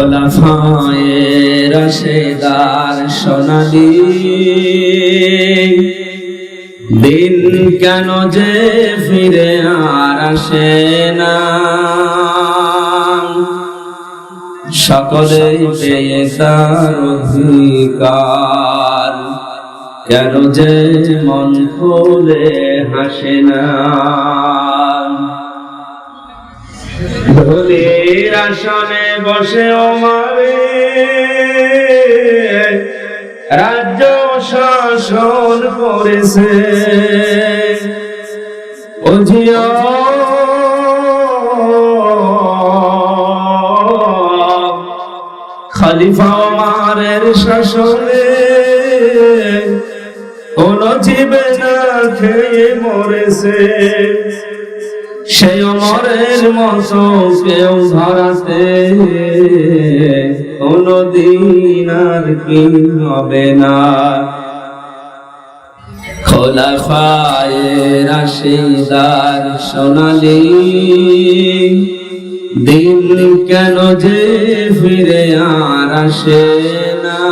খোলাফায়ে রশেদার সোনালি। দিন কেন যে ফিরে আর আসে না। সকলে পেয়ে তার অধিকার। কেন যে মন খুলে হাসে না। ধনির আসনে বসে মারে রাজ্য শাসন করেছে। বুঝিও খলিফা ওমারের শাসনে, কোন জীবে না খেয়ে মরেছে। সেই অমরের মতো কেউ ধরাতে কোনদিন আর কি হবে না। খোলা খায় রাশিদার সোনালি, দিন কেন যে ফিরে আর আসে না।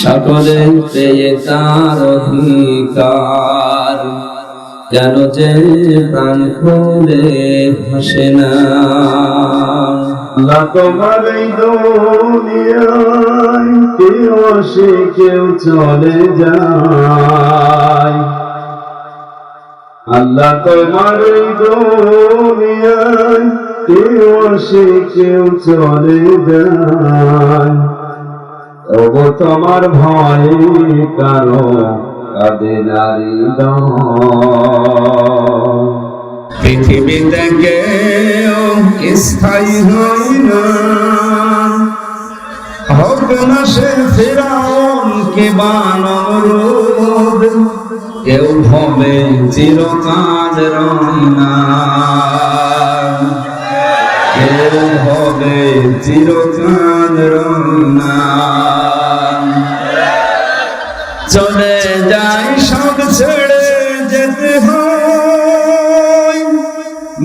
সকলে পেয়ে তার অধিকার। কেন যে প্রাণ খুলে হাসে না। তোমার এই কেউ আসে কেউ চলে যায়। আল্লাহ তোমার এই দুনিয়ায় কেউ আসে কেউ চলে যায়? তবু তোমার ভয় কারও কাঁদে নারী পৃথিবীতে কেউ স্থায়ী হয় না হোক না সে ফেরাউন কে বানরুদ কেউ হবে চিরকাল রয় না কেউ হবে চিরকাল রয় না চলে যাই সব ছেড়ে যেতে হয়।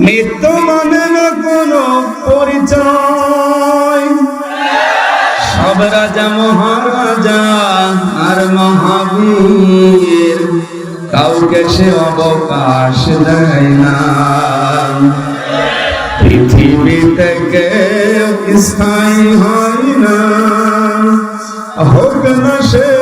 মৃত্যু মানে না কোনো পরিচয়। সব রাজা মহারাজা আর মহাবীর, কাউকে সে অবকাশ দেয় না। পৃথিবীতে কেউ স্থায়ী হয় না। হোক না সে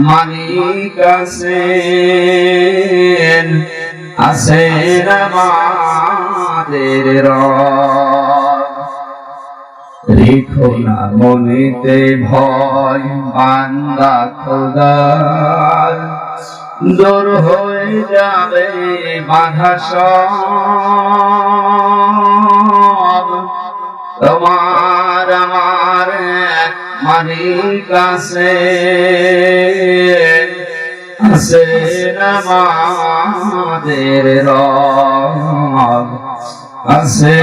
মালিক আছেন আছেন আমাদের রেখো না মনেতে ভয়, বান্দা খোদার দূর হয়ে যাবে বাধা সব। তোমার আমার এক মালিক আছে আছে আমাদের রব আছে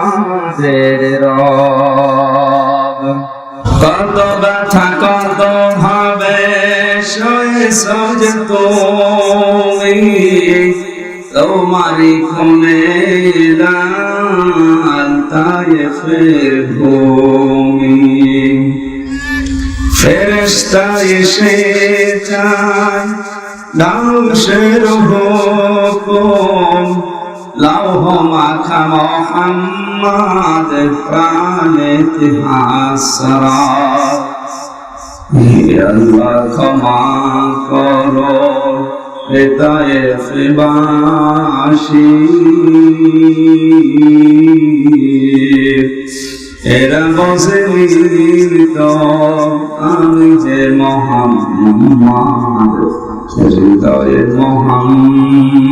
আমাদের রব কত ব্যথা কত ভাবে তোমারি লাল তাই ফের ফেরেস্তা এসে চায় ধ্বংসের হুকুম লৌহ মাখা মোহাম্মদ প্রাণ ইতিহাস আল্লাহ ক্ষমা করো হৃদয়ে এরা বসে মিলিত, আমি যে মোহাম্মদ, হৃদয়ে মোহাম্মদ।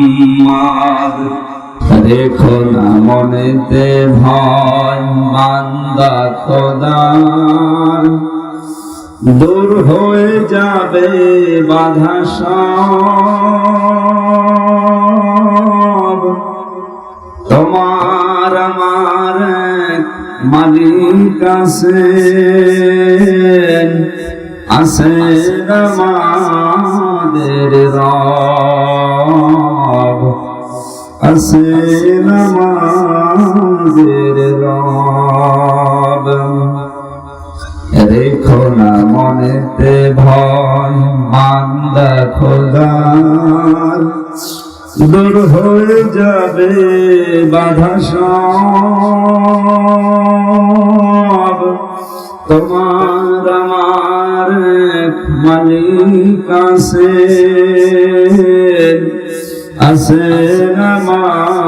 রেখো না মনেতে ভয়, মান্দা খোদা দূর হয়ে যাবে বাধা তোমার আমার মালিক আছে আছে আমাদের রব। আছে আমাদের রব। রেখো না মনেতে ভয় মান্দা খোদার দূর হয়ে যাবে বাধা সব। তোমার আমার মালিক আছে আছে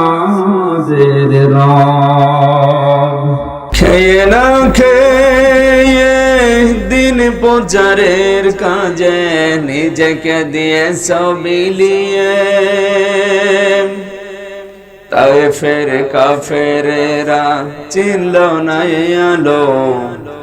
আমাদের রব। খেয়ে না খেয়ে দিন প্রচারের কাজে নিজেকে দিয়ে সবিলিয়ে তাই ফের কাফেরেরা চিনল না আলো।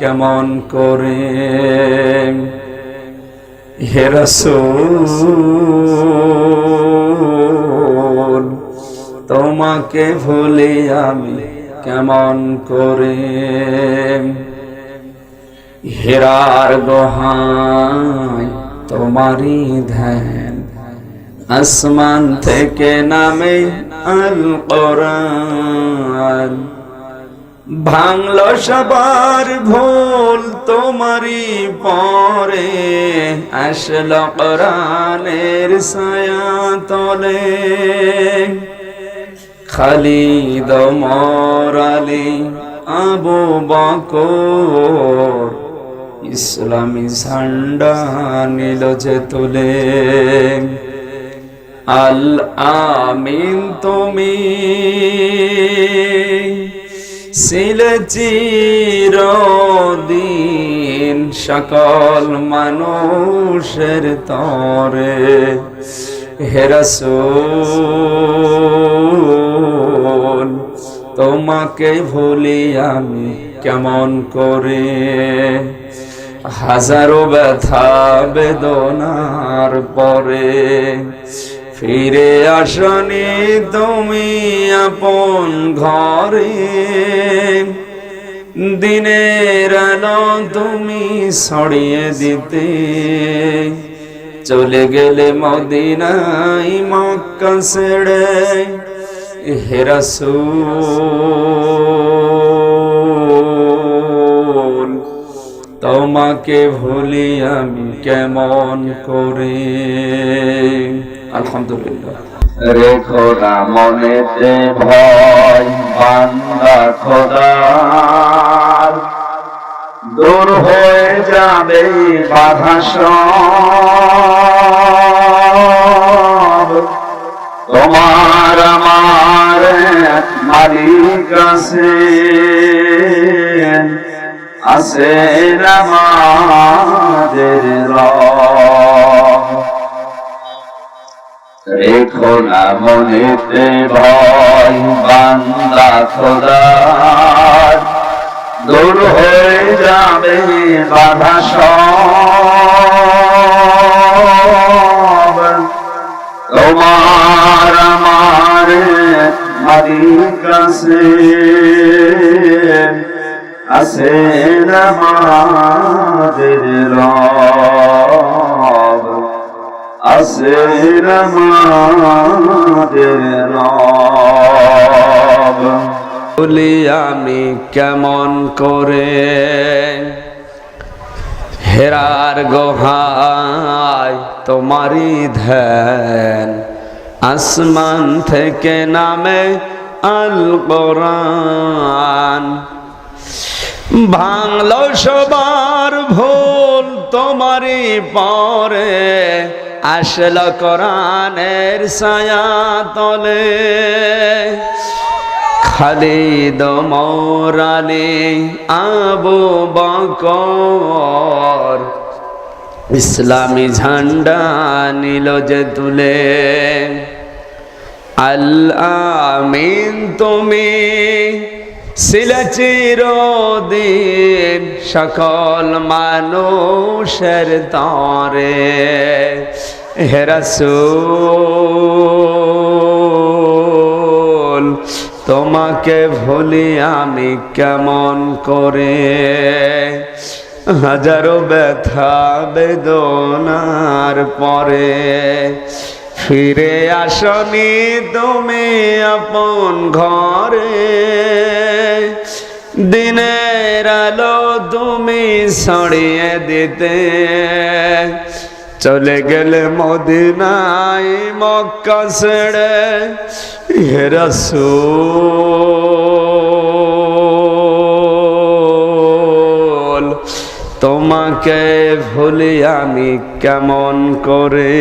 কেমন করে? হেরসোল তোমাকে ভুলি আমি কেমন করে? হেরার গোহাই তোমারই ধ্যান, আসমান থেকে নামে আল কোরআন ভাঙল সবার ভুল তোমারি পরে আসল কোরআনের ছায়া তলে খালিদ মরালি আবু বকর, ইসলামী ঝান্ডা নিল যে তুলে। আল আমিন তুমি। ছিলে চিরদিন সকল মানুষের তরে। হেরসোল তোমাকে ভুলি আমি কেমন করে? হাজারো ব্যথা বেদনার পরে ফিরে আসনি তুমি আপন ঘরে। দিনের আলো তুমি ছড়িয়ে দিতে। চলে গেলে মদিনাই মক্কা ছেড়ে হেরাসুল তোমাকে ভুলি আমি কেমন করে? আলহামদুলিল্লাহ। রেখো না মনেতে ভয়, বান্দা খোদার। দূর হয়ে যাবে বাধা তোমার আমার মালিক আছে আছে আমাদের রব রেখো না মনেতে ভয়, বান্দা খোদার। দূর হয়ে যাবে বাধা সব। তোমার আমার মালিক আছে আছে আমাদের রব। রব। বলি, আমি কেমন করে হেরার গোহায় তোমারি ধ্যান? আসমান থেকে নামে আল কোরআন ভাঙলো সবার ভুল তোমারই পরে। আসলো কোরআনের ছায়া তলে খালিদ মৌরালি আবু বকর। ইসলামী ঝান্ডা নিল যে তুলে। আল্লামিন তুমি ছিলে চিরদিন সকল মানুষের তরে। হেরাসুল তোমাকে ভুলি আমি কেমন করে? হাজারো ব্যথা বেদনার পরে ফিরে আসনি তুমি আপন ঘরে। দিনের আলো তুমি ছড়িয়ে দিতে। চলে গেলে মদিনায় মক্কা ছেড়ে হেরাসুল তোমাকে ভুলি আমি কেমন করে?